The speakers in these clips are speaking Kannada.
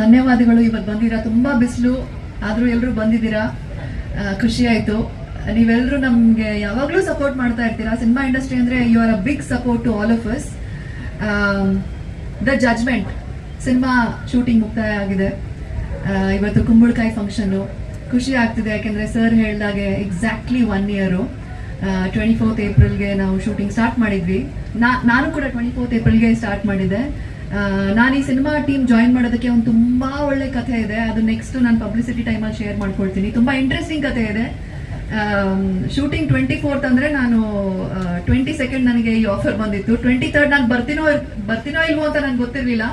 ಧನ್ಯವಾದಗಳು, ಇವತ್ತು ಬಂದಿರಾ. ತುಂಬಾ ಬಿಸಿಲು, ಆದರೂ ಎಲ್ಲರೂ ಬಂದಿದ್ದೀರಾ? ಖುಷಿ ಆಯ್ತು. ನೀವೆಲ್ಲರೂ ನಮ್ಗೆ ಯಾವಾಗ್ಲೂ ಸಪೋರ್ಟ್ ಮಾಡ್ತಾ ಇರ್ತೀರಾ? ಸಿನಿಮಾ ಇಂಡಸ್ಟ್ರಿ ಅಂದ್ರೆ you are a big support to all of us the judgement cinema shooting ಮುಕ್ತಾಯ ಆಗಿದೆ ಇವತ್ತು ಕುಂಬಳಕಾಯಿ ಫಂಕ್ಷನ್ನು ಖುಷಿ ಆಗ್ತಿದೆ, ಯಾಕೆಂದರೆ ಸರ್ ಹೇಳಿದಾಗೆ exactly one year twenty fourth ಏಪ್ರಿಲ್ಗೆ ನಾವು ಶೂಟಿಂಗ್ ಸ್ಟಾರ್ಟ್ ಮಾಡಿದ್ವಿ. ನಾನು ಕೂಡ ಟ್ವೆಂಟಿ ಫೋರ್ತ್ ಏಪ್ರಿಲ್ಗೆ ಸ್ಟಾರ್ಟ್ ಮಾಡಿದ್ದೆ. ನಾನು ಈ ಸಿನಿಮಾ ಟೀಮ್ ಜಾಯಿನ್ ಮಾಡೋದಕ್ಕೆ ಒಂದು ತುಂಬಾ ಒಳ್ಳೆ ಕಥೆ ಇದೆ. ಅದು ನೆಕ್ಸ್ಟ್ ನಾನು ಪಬ್ಲಿಸಿಟಿ ಟೈಮಲ್ಲಿ ಶೇರ್ ಮಾಡ್ಕೊಳ್ತೀನಿ. ತುಂಬಾ ಇಂಟ್ರೆಸ್ಟಿಂಗ್ ಕಥೆ ಇದೆ. ಶೂಟಿಂಗ್ ಟ್ವೆಂಟಿ ಫೋರ್ತ್ ಅಂದ್ರೆ ನಾನು ಟ್ವೆಂಟಿ ಸೆಕೆಂಡ್ ನನಗೆ ಈ ಆಫರ್ ಬಂದಿತ್ತು. ಟ್ವೆಂಟಿ ತರ್ಡ್ ನಾನು ಬರ್ತೀನೋ ಬರ್ತೀನೋ ಇಲ್ವೋ ಅಂತ ನಂಗೆ ಗೊತ್ತಿರಲಿಲ್ಲ.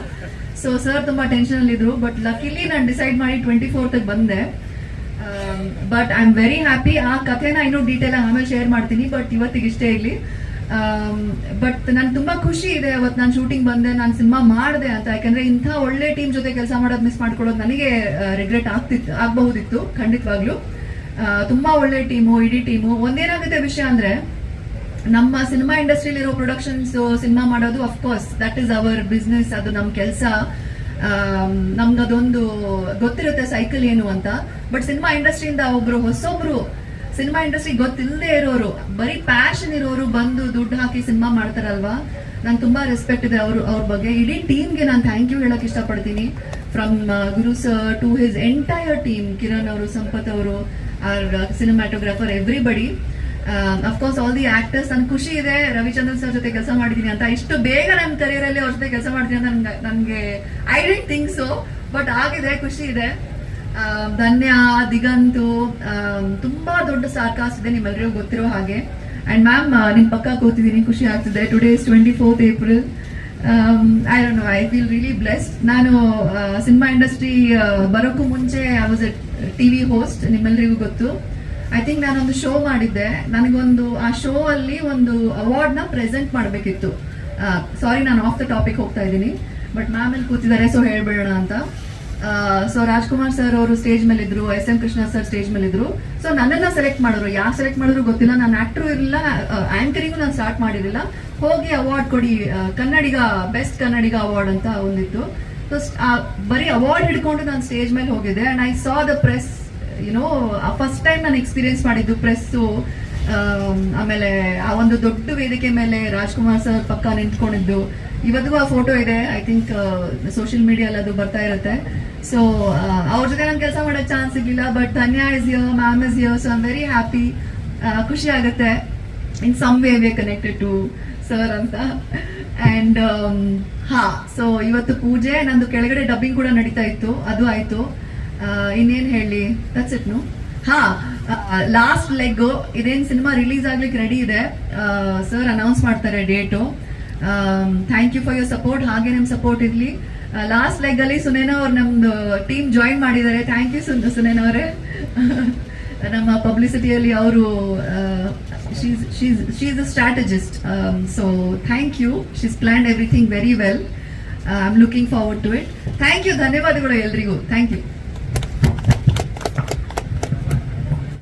ಸೊ ಸರ್ ತುಂಬಾ ಟೆನ್ಷನ್ ಅಲ್ಲಿ ಇದ್ರು. ಬಟ್ ಲಕ್ಕಿಲಿ ನಾನು ಡಿಸೈಡ್ ಮಾಡಿ ಟ್ವೆಂಟಿ ಫೋರ್ತ್ ಬಂದೆ. But I am very happy ಆ ಕಥೆನ ಇನ್ನೂ ಡೀಟೇಲ್ ಆಮೇಲೆ ಶೇರ್ ಮಾಡ್ತೀನಿ. ಬಟ್ ಇವತ್ತಿಗೆ ಇಷ್ಟೇ ಇಲ್ಲಿ ಬಟ್ ನನ್ ತುಂಬಾ ಖುಷಿ ಇದೆ ಅವತ್ತು ನಾನು ಶೂಟಿಂಗ್ ಬಂದೆ ನಾನು ಸಿನಿಮಾ ಮಾಡಿದೆ ಅಂತ. ಯಾಕಂದ್ರೆ ಇಂಥ ಒಳ್ಳೆ ಟೀಮ್ ಜೊತೆ ಕೆಲಸ ಮಾಡೋದು ಮಿಸ್ ಮಾಡ್ಕೊಳ್ಳೋದು ನನಗೆ ರಿಗ್ರೆಟ್ ಆಗ್ತಿತ್ತು ಆಗಬಹುದಿತ್ತು ಖಂಡಿತವಾಗ್ಲೂ. ಆ, ತುಂಬಾ ಒಳ್ಳೆ ಟೀಮು ಇಡೀ ಟೀಮು ಒಂದೇನಾಗುತ್ತೆ ವಿಷಯ ಅಂದ್ರೆ ನಮ್ಮ ಸಿನಿಮಾ ಇಂಡಸ್ಟ್ರಿಲಿರೋ ಪ್ರೊಡಕ್ಷನ್ಸ್ ಸಿನಿಮಾ ಮಾಡೋದು ಅಫ್ಕೋರ್ಸ್ ದಟ್ ಇಸ್ ಅವರ್ ಬಿಸ್ನೆಸ್ ಅದು ನಮ್ಮ ಕೆಲಸ. ನಮ್ಗದೊಂದು ಗೊತ್ತಿರುತ್ತೆ ಸೈಕಲ್ ಏನು ಅಂತ. ಬಟ್ ಸಿನಿಮಾ ಇಂಡಸ್ಟ್ರಿಯಿಂದ ಒಬ್ರು ಹೊಸೊಬ್ರು ಸಿನಿಮಾ ಇಂಡಸ್ಟ್ರಿ ಗೊತ್ತಿಲ್ಲದೆ ಇರೋರು, ಬರೀ ಪ್ಯಾಷನ್ ಇರೋರು ಬಂದು ದುಡ್ಡು ಹಾಕಿ ಸಿನಿಮಾ ಮಾಡ್ತಾರಲ್ವಾ? ನಂಗೆ ತುಂಬಾ ರೆಸ್ಪೆಕ್ಟ್ ಇದೆ ಅವರು, ಅವ್ರ ಬಗ್ಗೆ. ಇಡೀ ಟೀಮ್ಗೆ ನಾನು ಥ್ಯಾಂಕ್ ಯು ಹೇಳಕ್ ಇಷ್ಟಪಡ್ತೀನಿ. From Guru sir to his entire team Kiran ಅವರು, ಸಂಪತ್ ಅವರು our cinematographer everybody of course all the actors ನನ್ ಖುಷಿ ಇದೆ. ರವಿಚಂದ್ರನ್ ಸರ್ ಜೊತೆ ಕೆಲಸ ಮಾಡಿದೀನಿ ಅಂತ. ಇಷ್ಟು ಬೇಗ ನನ್ನ ಕರಿಯರಲ್ಲಿ ಅವ್ರ ಜೊತೆ ಕೆಲಸ ಮಾಡ್ತೀನಿ ಅಂತ ನನ್ಗೆ ನನ್ಗೆ I didn't think so but ಆಗಿದೆ, ಖುಷಿ ಇದೆ. ಧನ್ಯ, ದಿಗಂತು ತುಂಬಾ ದೊಡ್ಡ ಸಾರ್ಕಾಸ್ ಇದೆ ನಿಮ್ಮೆಲ್ಲರಿಗೂ ಗೊತ್ತಿರೋ ಹಾಗೆ. ಅಂಡ್ ಮ್ಯಾಮ್ ನಿಮ್ ಪಕ್ಕ ಕೂತಿದ್ದೀನಿ, ಖುಷಿ ಆಗ್ತಿದೆ. Today is twenty fourth April I don't know I feel really blessed ನಾನು ಸಿನಿಮಾ ಇಂಡಸ್ಟ್ರಿ ಬರೋಕ್ಕೂ ಮುಂಚೆ I was a T V host ನಿಮ್ಮೆಲ್ಲರಿಗೂ ಗೊತ್ತು. ಐ ಥಿಂಕ್ ನಾನೊಂದು ಶೋ ಮಾಡಿದ್ದೆ. ನನಗೊಂದು, ಆ ಶೋ ಅಲ್ಲಿ ಒಂದು ಅವಾರ್ಡ್ನ ಪ್ರೆಸೆಂಟ್ ಮಾಡಬೇಕಿತ್ತು. ಸಾರಿ ನಾನು ಆಫ್ ದ ಟಾಪಿಕ್ ಹೋಗ್ತಾ ಇದ್ದೀನಿ. ಬಟ್ ಮ್ಯಾಮ್ ಅಲ್ಲಿ ಕೂತಿದ್ದಾರೆ ಸೊ ಹೇಳ್ಬೇಡೋಣ ಅಂತ. ಸೊ ರಾಜ್ಕುಮಾರ್ ಸರ್ ಅವರು ಸ್ಟೇಜ್ ಮೇಲೆ ಇದ್ರು S M Krishna sir stage ಮೇಲೆ ಇದ್ರು ಸೊ ನನ್ನನ್ನ ಸೆಲೆಕ್ಟ್ ಮಾಡಿದ್ರು. ಯಾರು ಸೆಲೆಕ್ಟ್ ಮಾಡಿದ್ರು ಗೊತ್ತಿಲ್ಲ. ನಾನು ಆಕ್ಟರ್ ಇರಲಿಲ್ಲ. ಆಂಕರಿಂಗ್ ನಾನು ಸ್ಟಾರ್ಟ್ ಮಾಡಿರಲಿಲ್ಲ. ಹೋಗಿ ಅವಾರ್ಡ್ ಕೊಡಿ. ಕನ್ನಡಿಗ ಬೆಸ್ಟ್ ಕನ್ನಡಿಗ ಅವಾರ್ಡ್ ಅಂತ ಒಂದಿತ್ತು. ಸೊ ಬರೀ ಅವಾರ್ಡ್ ಹಿಡ್ಕೊಂಡು ನಾನು ಸ್ಟೇಜ್ ಮೇಲೆ ಹೋಗಿದ್ದೆ. And I saw the press you know first time ನಾನು ಎಕ್ಸ್ಪೀರಿಯನ್ಸ್ ಮಾಡಿದ್ದು ಪ್ರೆಸ್ಸು ಆಮೇಲೆ ಆ ಒಂದು ದೊಡ್ಡ ವೇದಿಕೆ ಮೇಲೆ ರಾಜ್ಕುಮಾರ್ ಸರ್ ಪಕ್ಕ ನಿಂತ್ಕೊಂಡಿದ್ದು. ಇವತ್ತಿಗೂ ಆ ಫೋಟೋ ಇದೆ. ಐ ಥಿಂಕ್ ಸೋಷಿಯಲ್ ಮೀಡಿಯಲ್ಲಿ ಅದು ಬರ್ತಾ ಇರುತ್ತೆ. ಸೊ ಅವ್ರ ಜೊತೆ ನಂಗೆ ಕೆಲಸ ಮಾಡೋ ಚಾನ್ಸ್ ಸಿಗ್ಲಿಲ್ಲ but Tanya is here ma'am is here so I'm very happy ಖುಷಿ ಆಗುತ್ತೆ. In some way we connected to sir ಅಂತ. ಅಂಡ್ ಹಾ ಸೊ ಇವತ್ತು ಪೂಜೆ, ನಂದು ಕೆಳಗಡೆ ಡಬ್ಬಿಂಗ್ ಕೂಡ ನಡೀತಾ ಇತ್ತು. ಅದು ಆಯ್ತು. ಇನ್ನೇನು ಹೇಳಿ? ದಟ್ಸ್ ಇಟ್ ನು ಹಾ ಲಾಸ್ಟ್ ಲೆಗ್ ಇದೇನು ಸಿನಿಮಾ ರಿಲೀಸ್ ಆಗ್ಲಿಕ್ಕೆ ರೆಡಿ ಇದೆ. ಸರ್ ಅನೌನ್ಸ್ ಮಾಡ್ತಾರೆ date thank you for your support ಹಾಗೆ ನಿಮ್ ಸಪೋರ್ಟ್ ಇರ್ಲಿ. ಲಾಸ್ಟ್ ಲೆಗ್ ಅಲ್ಲಿ ಸುನೇನ ಅವ್ರು ನಮ್ದು ಟೀಮ್ ಜಾಯಿನ್ ಮಾಡಿದ್ದಾರೆ. ಥ್ಯಾಂಕ್ ಯು ಸುನೇನ ಅವರೇ. ನಮ್ಮ ಪಬ್ಲಿಸಿಟಿಯಲ್ಲಿ ಅವರು she's a strategist so thank you she's plan everything very well I am looking forward to it thank you ಧನ್ಯವಾದಗಳು ಎಲ್ರಿಗೂ. Thank you